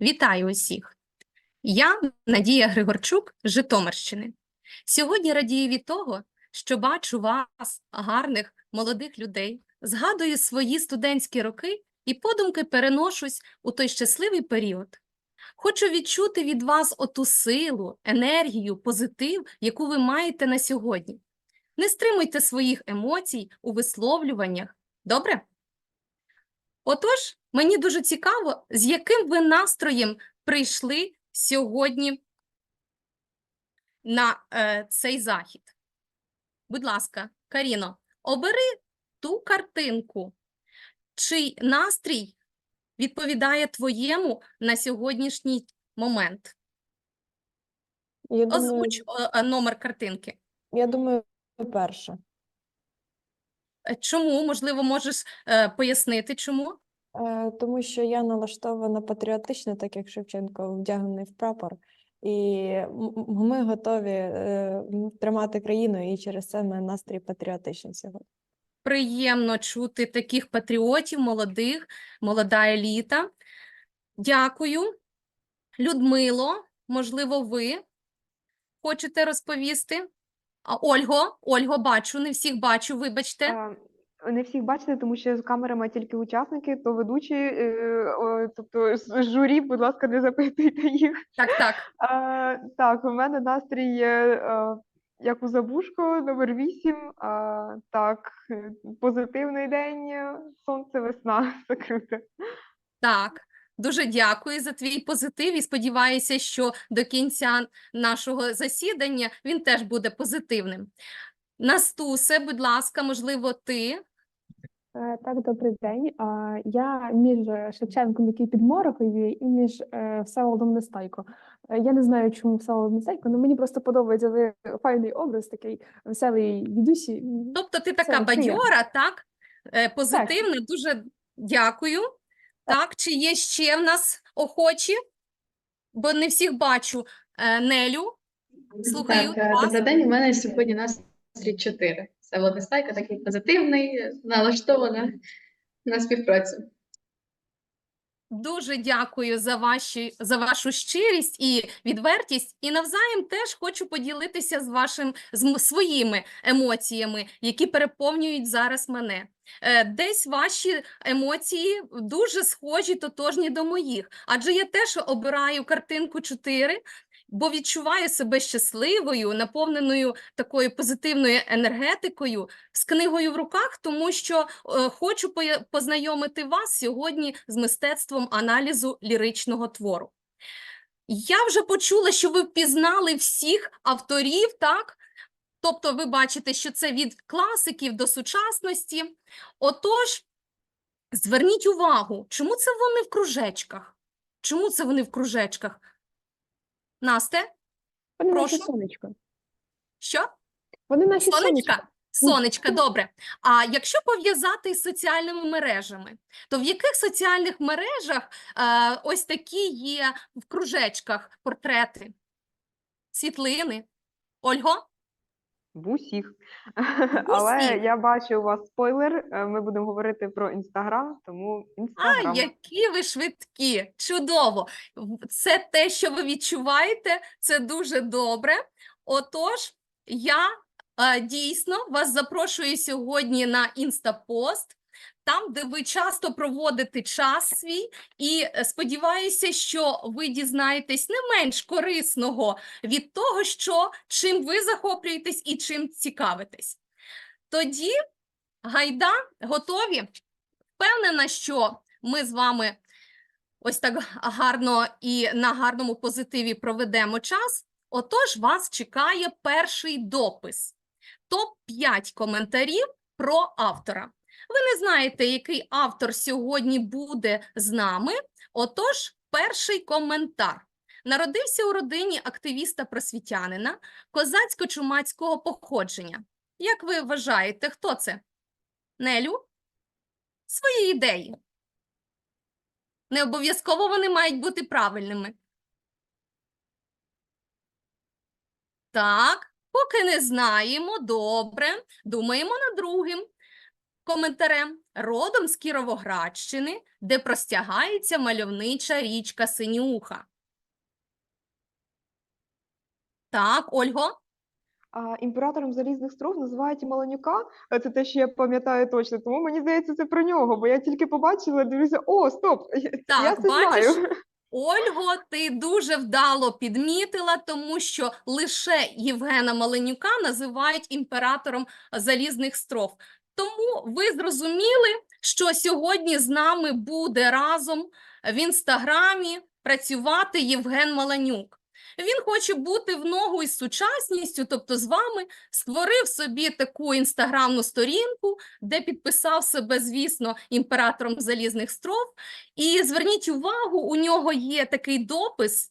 Вітаю усіх! Я Надія Григорчук Житомирщини. Сьогодні радію від того, що бачу вас, гарних молодих людей, згадую свої студентські роки і подумки переношусь у той щасливий період. Хочу відчути від вас оту силу, енергію, позитив, яку ви маєте на сьогодні. Не стримуйте своїх емоцій у висловлюваннях. Добре? Отож, мені дуже цікаво, з яким ви настроєм прийшли сьогодні на е, цей захід. Будь ласка, Каріно, обери ту картинку, чий настрій відповідає твоєму на сьогоднішній момент. Я думаю, Озвуч е, е, номер картинки. я думаю, перше. Е, Чому? Можливо, можеш е, пояснити, чому? Е, Тому що я налаштована патріотично, так як Шевченко вдягнений в прапор, і ми готові е, тримати країну, і через це ми настрій патріотичний сьогодні. Приємно чути таких патріотів, молодих, молода еліта. Дякую. Людмило, можливо, ви хочете розповісти? А, Ольго, Ольго, бачу, не всіх бачу, вибачте. А, Не всіх бачите, тому що з камерами тільки учасники, то ведучі, е, о, тобто з журі, будь ласка, не запитуйте їх. Так, так. А, Так, у мене настрій е, е, як у Забушко, номер 8. А, Так, е, позитивний день, е, сонце, весна, круто. Так, дуже дякую за твій позитив і сподіваюся, що до кінця нашого засідання він теж буде позитивним. Настусе, будь ласка, можливо, ти. Е, Так, добрий день. Я між е, Шевченком, який під Морохові, і між е, Всеволодом Нестайко. Я не знаю, чому Всеволод Нестайко, але мені просто подобається ви файний образ, такий веселий дідусі. Тобто ти така бадьора, так? Позитивна, дуже дякую. Так, чи є ще в нас охочі? Бо не всіх бачу. Е, Нелю, слухаю Так, е, вас. добрий день. У мене сьогодні настрій 4. Це Владислайка, такий позитивний, налаштована на співпрацю. Дуже дякую за ваші за вашу щирість і відвертість. І навзаєм теж хочу поділитися з вашим з своїми емоціями, які переповнюють зараз мене. Е, Десь ваші емоції дуже схожі, тотожні до моїх, адже я теж обираю картинку 4, бо відчуваю себе щасливою, наповненою такою позитивною енергетикою, з книгою в руках, тому що е, хочу познайомити вас сьогодні з мистецтвом аналізу ліричного твору. Я вже почула, що ви впізнали всіх авторів, так? Тобто ви бачите, що це від класиків до сучасності. Отож, зверніть увагу, чому це вони в кружечках? Чому це вони в кружечках? Насте, Вони наші сонечко. що? Вони наші. Сонечка? Сонечка, добре. А якщо пов'язати з соціальними мережами, то в яких соціальних мережах е, ось такі є в кружечках портрети, світлини? Ольго? В усіх. Але я бачу у вас спойлер. е, Ми будемо говорити про Інстаграм, тому А, які ви швидкі! Чудово! Це те, що ви відчуваєте, це дуже добре. Отож, я е, дійсно вас запрошую сьогодні на інстапост, там, де ви часто проводите час свій, і е, сподіваюся, що ви дізнаєтесь не менш корисного від того, що чим ви захоплюєтесь і чим цікавитесь. Тоді, гайда, готові? Впевнена, що ми з вами ось так гарно і на гарному позитиві проведемо час. Отож, вас чекає перший допис. Топ-5 коментарів про автора. Ви не знаєте, який автор сьогодні буде з нами. Отож, перший коментар. Народився у родині активіста-просвітянина козацько-чумацького походження. Як ви вважаєте, хто це? Нелю? свої ідеї. Не обов'язково вони мають бути правильними. Так, поки не знаємо, добре, думаємо над другим. Коментарем родом з Кіровоградщини, де простягається мальовнича річка Синюха. Так, Ольго? А імператором залізних стров називають Маланюка. Це те, що я пам'ятаю точно. Тому мені здається, це про нього, бо я тільки побачила, дивлюся, о, стоп! Я Так, це бачиш, знаю. Ольго, ти дуже вдало підмітила, тому що лише Євгена Маленюка називають імператором залізних стров. Тому ви зрозуміли, що сьогодні з нами буде разом в інстаграмі працювати Євген Маленюк. Він хоче бути в ногу із сучасністю, тобто з вами створив собі таку інстаграмну сторінку, де підписав себе, звісно, імператором залізних стров. І зверніть увагу, у нього є такий допис.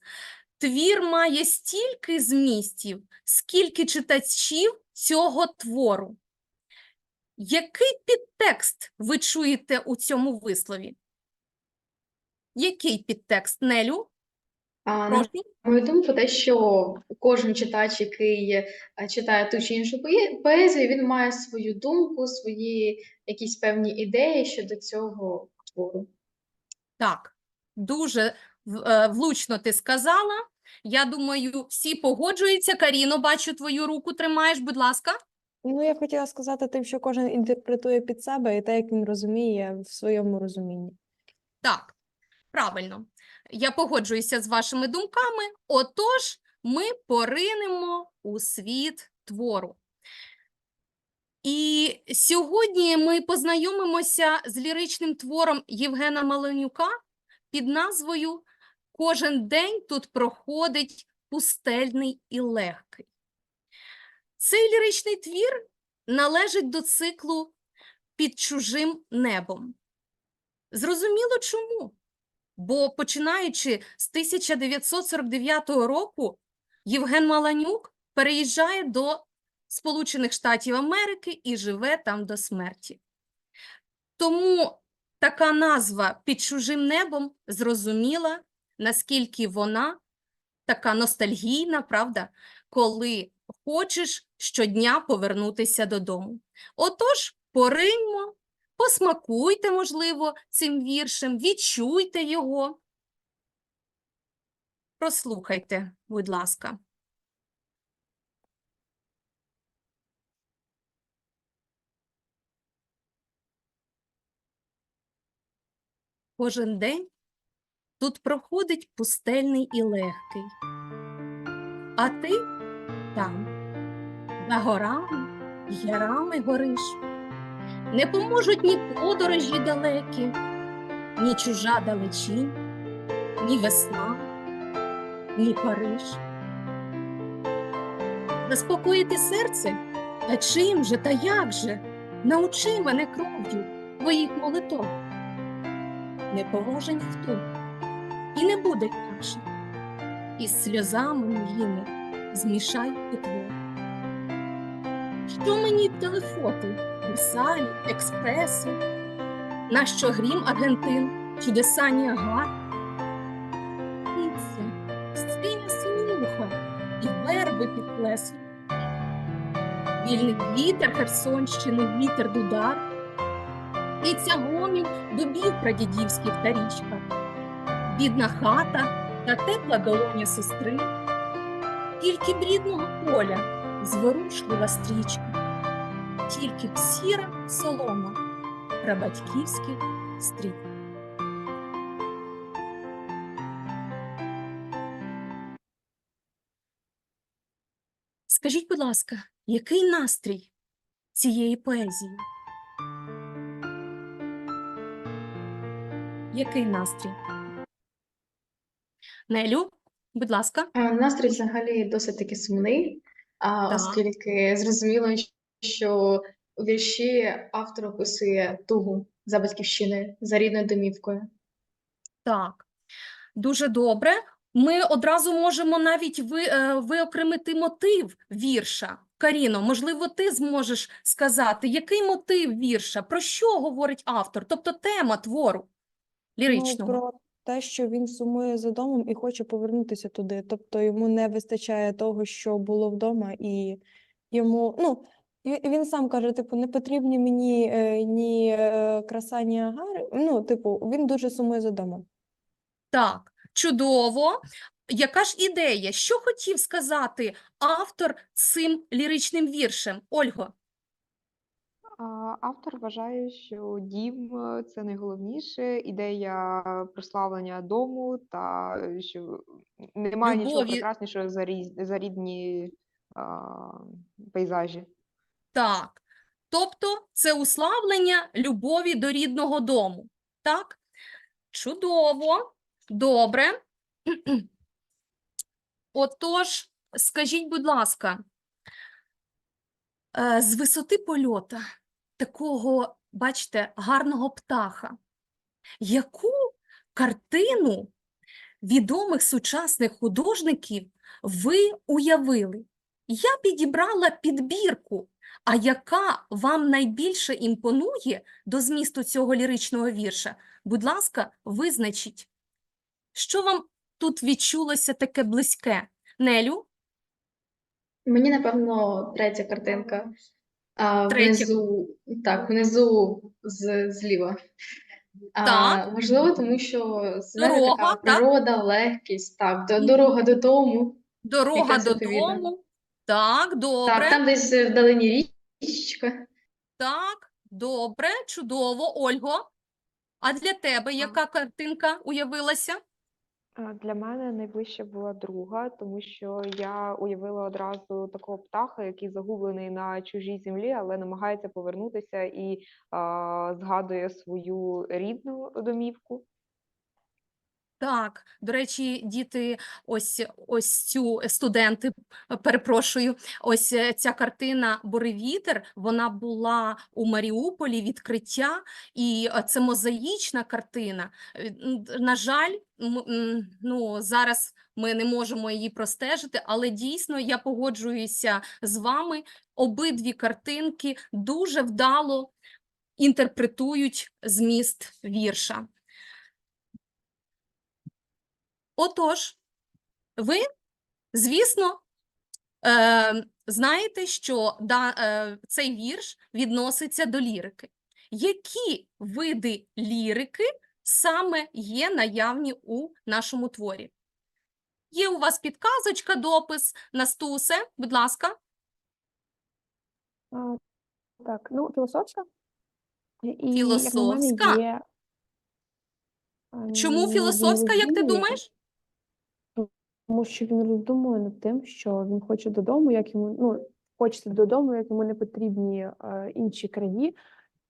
Твір має стільки змістів, скільки читачів цього твору. Який підтекст ви чуєте у цьому вислові? Який підтекст, Нелю? А, на мою думку, те, що кожен читач, який е, читає ту чи іншу поезію, він має свою думку, свої якісь певні ідеї щодо цього твору. Так, дуже е, влучно ти сказала. Я думаю, всі погоджуються. Каріно, бачу, твою руку тримаєш, будь ласка. Ну, я хотіла сказати тим, що кожен інтерпретує під себе і те, як він розуміє в своєму розумінні. Так, правильно. Я погоджуюся з вашими думками. Отож, ми поринемо у світ твору. І сьогодні ми познайомимося з ліричним твором Євгена Маленюка під назвою Кожен день тут проходить пустельний і легкий. Цей ліричний твір належить до циклу Під чужим небом. Зрозуміло чому? Бо починаючи з 1949 року Євген Маланюк переїжджає до Сполучених Штатів Америки і живе там до смерті. Тому така назва «Під чужим небом» зрозуміла, наскільки вона така ностальгійна, правда, коли хочеш щодня повернутися додому. Отож, пориньмо, посмакуйте, можливо, цим віршем, відчуйте його. Прослухайте, будь ласка. Кожен день тут проходить пустельний і легкий, а ти там, за горами, ярами гориш. Не поможуть ні подорожі далекі, ні чужа далечінь, ні весна, ні Париж. Заспокоїти серце? Та чим же, та як же? Научи мене кров'ю твоїх молитов. Не поможе ніхто, і не буде інакше. Із сльозами моїми змішай питво. Що мені телефоти, Версалі, експреси, нащо грім Аргентин, чудеса Ніагар? Дивіться, синя синюха і верби під плесом. Вільний вітер Херсонщини, вітер дудар, і ця гомін дубів прадідівських та річка, бідна хата та тепла долоня сестри, тільки б рідного поля зворушлива стрічка, тільки б сіра солома прабатьківських стрік. Скажіть, будь ласка, який настрій цієї поезії? Який настрій? Нелю, будь ласка. Настрій взагалі досить таки сумний, а, Так. оскільки зрозуміло, що у вірші автор описує тугу за батьківщиною, за рідною домівкою. Так, дуже добре. Ми одразу можемо навіть ви, е, виокремити мотив вірша. Каріно, можливо, ти зможеш сказати, який мотив вірша, про що говорить автор, тобто тема твору Ну, ліричного. про те, що він сумує за домом і хоче повернутися туди. Тобто йому не вистачає того, що було вдома, і йому, ну, Він, сам каже, типу, не потрібні мені е, ні е, краса, ні агари. Ну, типу, він дуже сумує за домом. Так, чудово. Яка ж ідея? Що хотів сказати автор цим ліричним віршем? Ольго? Автор вважає, що дім е, це найголовніше, ідея прославлення дому, та е, що немає нічого Любові. прекраснішого за, різ, за рідні а, пейзажі. Так. Тобто це уславлення любові до рідного дому. Так? Чудово. Добре. Отож, скажіть, будь ласка, е, з висоти польота такого, бачите, гарного птаха, яку картину відомих сучасних художників ви уявили? Я підібрала підбірку, а яка вам найбільше імпонує до змісту цього ліричного вірша? Будь ласка, визначіть, що вам тут відчулося таке близьке? Нелю? Мені, напевно, третя картинка. А, внизу, так, внизу з, зліва. А, Так. можливо, тому що Дорога, така так? природа, легкість, так, до, дорога додому. Дорога Якраз додому. Так, добре. Так, там десь вдалині річка. Так, добре, чудово. Ольго, а для тебе яка картинка уявилася? Для мене найближче була друга, тому що я уявила одразу такого птаха, який загублений на чужій землі, але намагається повернутися і а, згадує свою рідну домівку. Так, до речі, діти, ось ось цю студенти, е, перепрошую, ось е, ця картина Буревітер, вона була у Маріуполі відкриття, і е, це мозаїчна картина. Е, На жаль, ну зараз ми не можемо її простежити, але дійсно я погоджуюся з вами. Обидві картинки дуже вдало інтерпретують зміст вірша. Отож, ви, звісно, е, знаєте, що да, е, цей вірш відноситься до лірики. Які види лірики саме є наявні у нашому творі? Є у вас підказочка, допис, Настусе, будь ласка. А, так, ну, філософська. І, як на мене, Філософська? є, а, Чому філософська, як ти думаєш? Тому що він роздумує над тим, що він хоче додому, як йому ну хочеться додому, як йому не потрібні е, інші краї,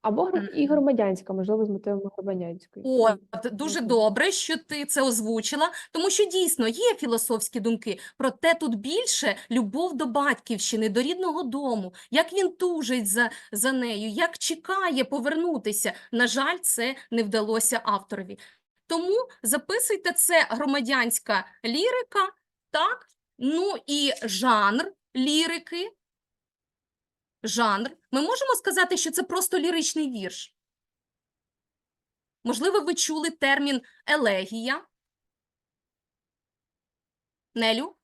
або і громадянська, можливо, з мотивами громадянської. О, Ну, дуже добре, що ти це озвучила, тому що дійсно є філософські думки, проте тут більше любов до батьківщини, до рідного дому, як він тужить за, за нею, як чекає повернутися. На жаль, це не вдалося авторові. Тому записуйте, це громадянська лірика, так? Ну і жанр лірики. Жанр. Ми можемо сказати, що це просто ліричний вірш. Можливо, ви чули термін елегія. Нелю?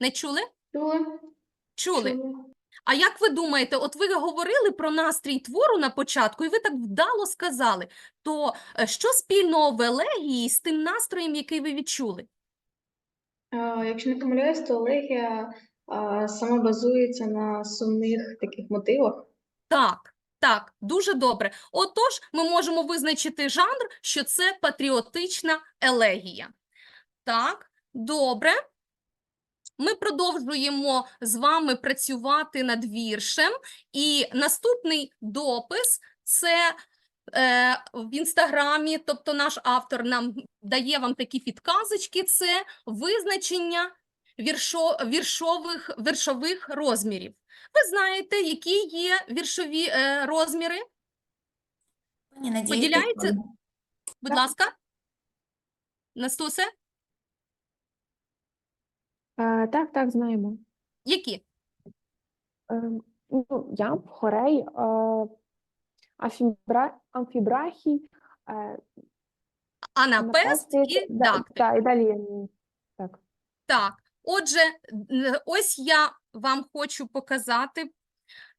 Не чули? Чули? Чули. Чули. А як ви думаєте, от ви говорили про настрій твору на початку, і ви так вдало сказали, то е, що спільного в елегії з тим настроєм, який ви відчули? Якщо не помиляюсь, то Олегія а, сама базується на сумних таких мотивах. Так, так, дуже добре. Отож, ми можемо визначити жанр, що це патріотична елегія. Так, добре. Ми продовжуємо з вами працювати над віршем. І наступний допис це е, в інстаграмі, тобто наш автор нам дає вам такі підказочки, це визначення віршо, віршових, віршових розмірів. Ви знаєте, які є віршові е, розміри? Поділяється? Будь ласка. Настусе, Е, так, так, знаємо. які? Ем, ну, ямб, хорей, е, амфібра, амфібрахій, е, Анапест анапести, і да, дактиль. та, і далі м, так. Так, отже, н- ось я вам хочу показати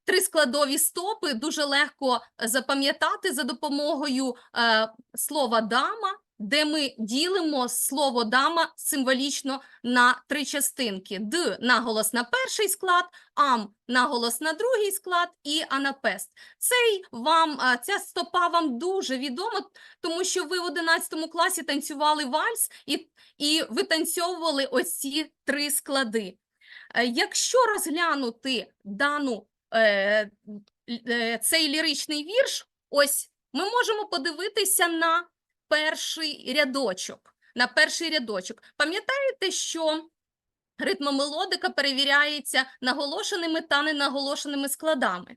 три складові стопи дуже легко запам'ятати за допомогою е, слова дама, де ми ділимо слово дама символічно на три частинки: д наголос на перший склад, ам наголос на другий склад і анапест. Цей вам е, ця стопа вам дуже відома, тому що ви в 11 класі танцювали вальс і, і витанцьовували ось ці три склади. Е, Якщо розглянути дану е, е, цей ліричний вірш, ось ми можемо подивитися на перший рядочок. На перший рядочок. Пам'ятаєте, що ритмомелодика перевіряється наголошеними та ненаголошеними складами.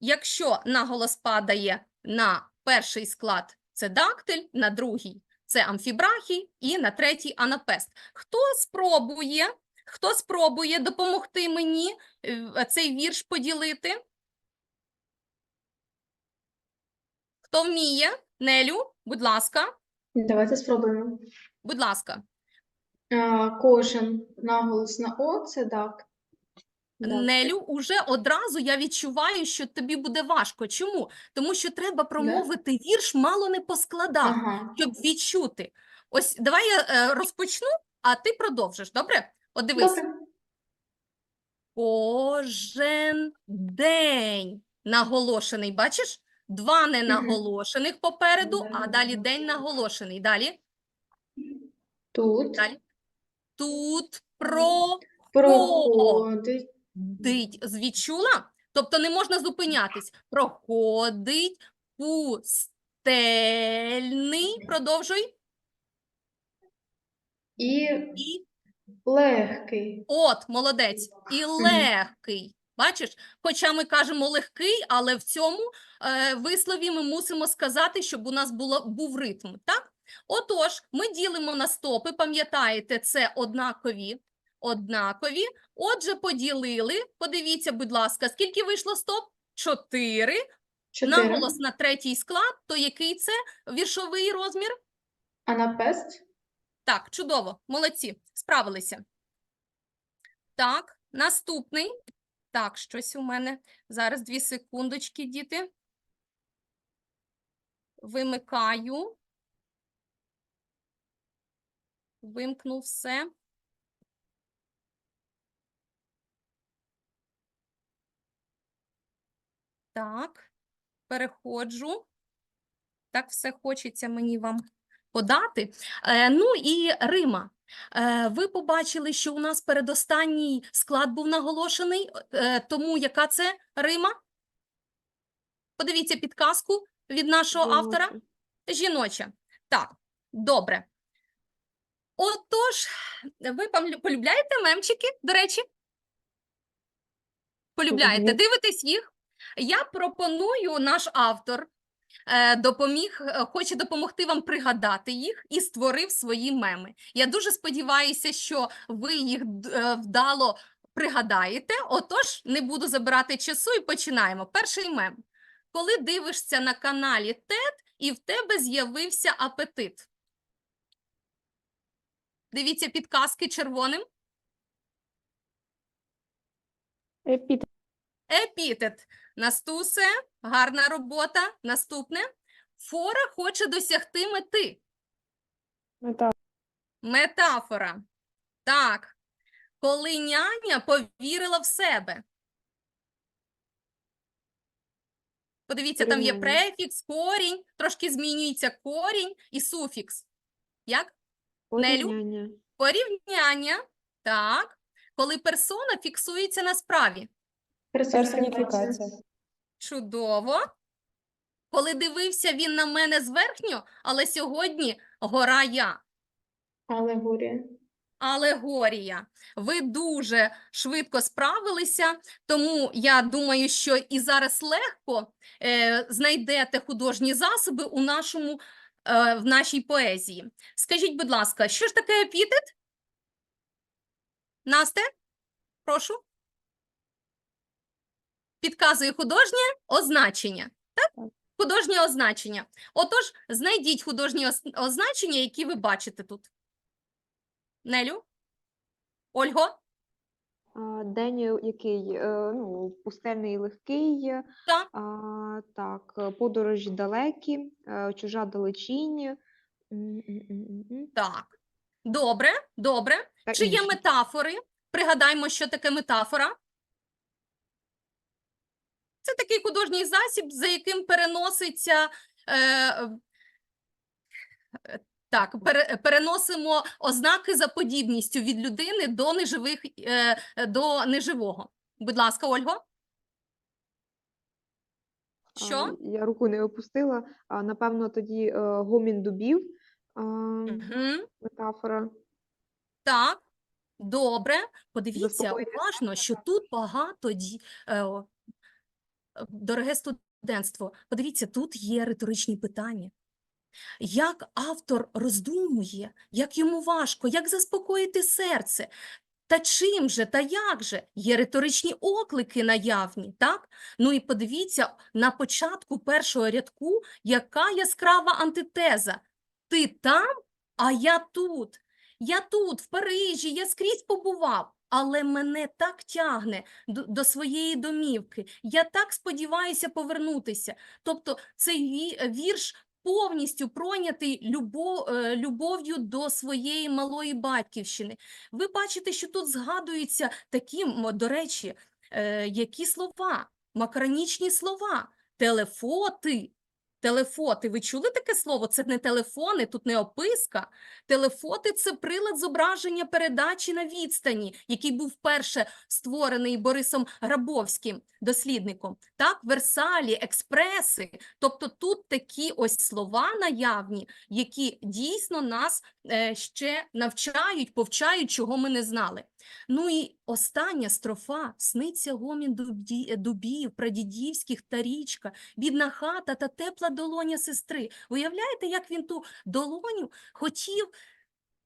Якщо наголос падає на перший склад це дактиль, на другий це амфібрахій і на третій анапест. Хто спробує, хто спробує допомогти мені е, цей вірш поділити? Хто вміє? Нелю, будь ласка, Давайте спробуємо. будь ласка. А, Кожен наголос на О це. Дак. Нелю, уже одразу я відчуваю, що тобі буде важко. Чому? Тому що треба промовити вірш мало не по складах. Ага. щоб відчути. Ось давай я е, розпочну, а ти продовжиш. Добре? От дивись. Добре. Кожен день наголошений. Бачиш? Два ненаголошених попереду, а далі день наголошений. Далі. Тут Далі. Тут про проходить Дить, відчула? Тобто не можна зупинятись. Проходить пустельний. Продовжуй. і І легкий. От, молодець, і легкий. Бачиш, хоча ми кажемо легкий, але в цьому е, вислові ми мусимо сказати, щоб у нас було, був ритм. Так? Отож, ми ділимо на стопи, пам'ятаєте, це однакові. Однакові. Отже, поділили. Подивіться, будь ласка, скільки вийшло стоп? Чотири. Чотири. Наголос на третій склад. То який це віршовий розмір? Анапест. Так, чудово, молодці, справилися. Так, наступний. Так, щось у мене. Зараз дві секундочки, діти. Вимикаю. Вимкнув все. Так, переходжу. Так все хочеться мені вам подати. Е, ну і Рима. Е, ви побачили, що у нас передостанній склад був наголошений, е, тому яка це Рима? Подивіться підказку від нашого автора. Жіночий. Жіноча. Так, добре. Отож, ви полюбляєте мемчики, до речі? Полюбляєте? Дивитесь їх? Я пропоную, наш автор допоміг, е, хоче допомогти вам пригадати їх і створив свої меми. Я дуже сподіваюся, що ви їх е, вдало пригадаєте. Отож, не буду забирати часу і починаємо. Перший мем. Коли дивишся на каналі ТЕД і в тебе з'явився апетит. Дивіться підказки червоним. Епітет. Епітет. Настусе, гарна робота. Наступне. Фора хоче досягти мети. Мета. Метафора. Так. Коли няня повірила в себе. Подивіться, там є префікс, корінь, трошки змінюється корінь і суфікс. Як? Нелю? Порівняння. Порівняння. Так. Коли персона фіксується на справі. Персоніфікація. Чудово. Коли дивився він на мене зверхньо, але сьогодні гора я. Алегорія. Алегорія. Ви дуже швидко справилися, тому я думаю, що і зараз легко е, знайдете художні засоби у нашому, е, в нашій поезії. Скажіть, будь ласка, що ж таке епітет? Насте, прошу. Підказує художнє означення. Так? Так. Художнє означення. Отож, знайдіть художні означення, які ви бачите тут. Нелю? Ольго? День е, який? Е, Ну, пустельний і легкий. Так. А, так, подорожі далекі, е, чужа далечінь. Так. Добре, добре. та Чи є метафори? Пригадаймо, що таке метафора. Це такий художній засіб, за яким переноситься. Е, е, так, переносимо ознаки за подібністю від людини до неживих, е, до неживого. Будь ласка, Ольго. Що? Я руку не опустила. А, Напевно, тоді е, гомін дубів. Угу. Метафора. Так, добре. Подивіться уважно, що тут багато дороге студентство. Подивіться, тут є риторичні питання. Як автор роздумує, як йому важко, як заспокоїти серце. Та чим же, та як же? Є риторичні оклики наявні, так? Ну і подивіться на початку першого рядку, яка яскрава антитеза. Ти там, а я тут. Я тут, в Парижі, я скрізь побував, але мене так тягне до, до своєї домівки. Я так сподіваюся повернутися. Тобто цей вірш повністю пройнятий любов, е, любов'ю до своєї малої батьківщини. Ви бачите, що тут згадуються такі, до речі, е, які слова, макаронічні слова, телефоти. Телефоти, ви чули таке слово? Це не телефони, тут не описка. Телефоти – це прилад зображення передачі на відстані, який був вперше створений Борисом Грабовським, дослідником. Так, Версалі, експреси. Тобто тут такі ось слова наявні, які дійсно нас е, ще навчають, повчають, чого ми не знали. Ну і остання строфа «Сниться гомін дубів, прадідівських та річка, бідна хата та тепла долоня сестри». Уявляєте, як він ту долоню хотів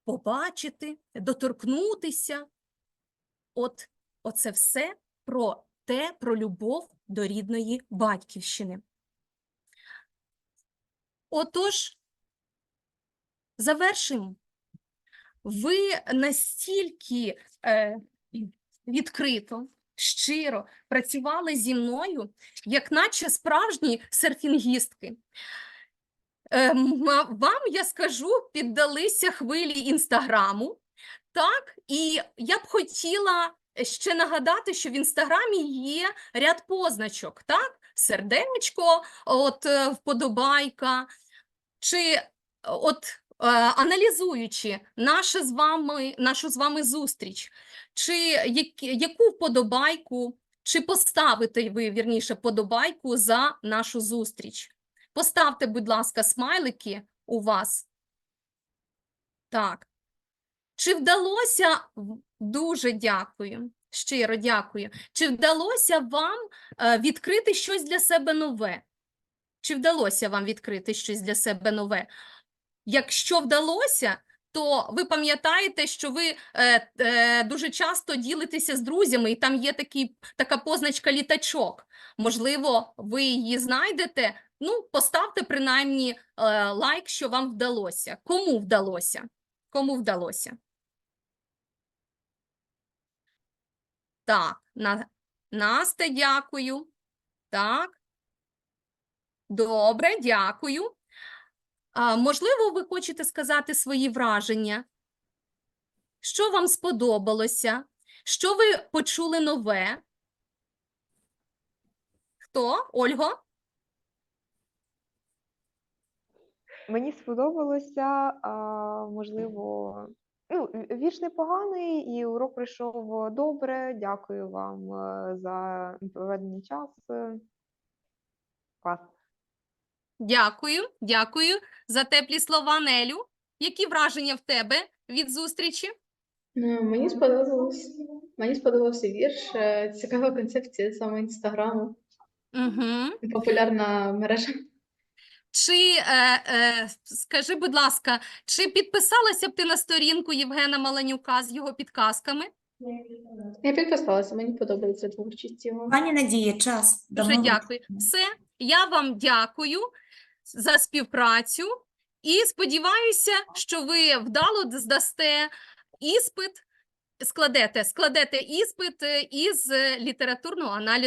побачити, доторкнутися? От оце все про те, про любов до рідної батьківщини. Отож, завершимо. Ви настільки е, відкрито, щиро працювали зі мною, як наче справжні серфінгістки. Е, вам, я скажу, піддалися хвилі інстаграму. Так, і я б хотіла ще нагадати, що в інстаграмі є ряд позначок, так? Сердечко, от е, вподобайка, чи от аналізуючи наше з вами, нашу з вами зустріч, чи яку вподобайку, чи поставите ви, вірніше, вподобайку за нашу зустріч? Поставте, будь ласка, смайлики у вас. Так. Чи вдалося, дуже дякую, щиро дякую. Чи вдалося вам е, відкрити щось для себе нове? Чи вдалося вам відкрити щось для себе нове? Якщо вдалося, то ви пам'ятаєте, що ви е, е, дуже часто ділитеся з друзями, і там є такий, така позначка літачок. Можливо, ви її знайдете. Ну, поставте принаймні е, лайк, що вам вдалося. Кому вдалося? Кому вдалося? Так, на... Насте, дякую. Так. Добре, дякую. Можливо, ви хочете сказати свої враження? Що вам сподобалося? Що ви почули нове? Хто? Ольго? Мені сподобалося, можливо, ну, вірш непоганий, і урок пройшов добре. Дякую вам е, за проведений час. Клас. Дякую, дякую за теплі слова, Нелю. Які враження в тебе від зустрічі? Ну, Мені сподобалось. Мені сподобався вірш. е, Цікава концепція саме інстаграму. Угу. Популярна мережа. Чи, е, е, скажи, будь ласка, чи підписалася б ти на сторінку Євгена Маланюка з його підказками? Я підписалася, мені подобається творчість його. Пані Надія, час. Дуже Давно дякую. Все, я вам дякую за співпрацю і сподіваюся, що ви вдало здасте іспит складете, складете іспит е, із е, літературного аналізу.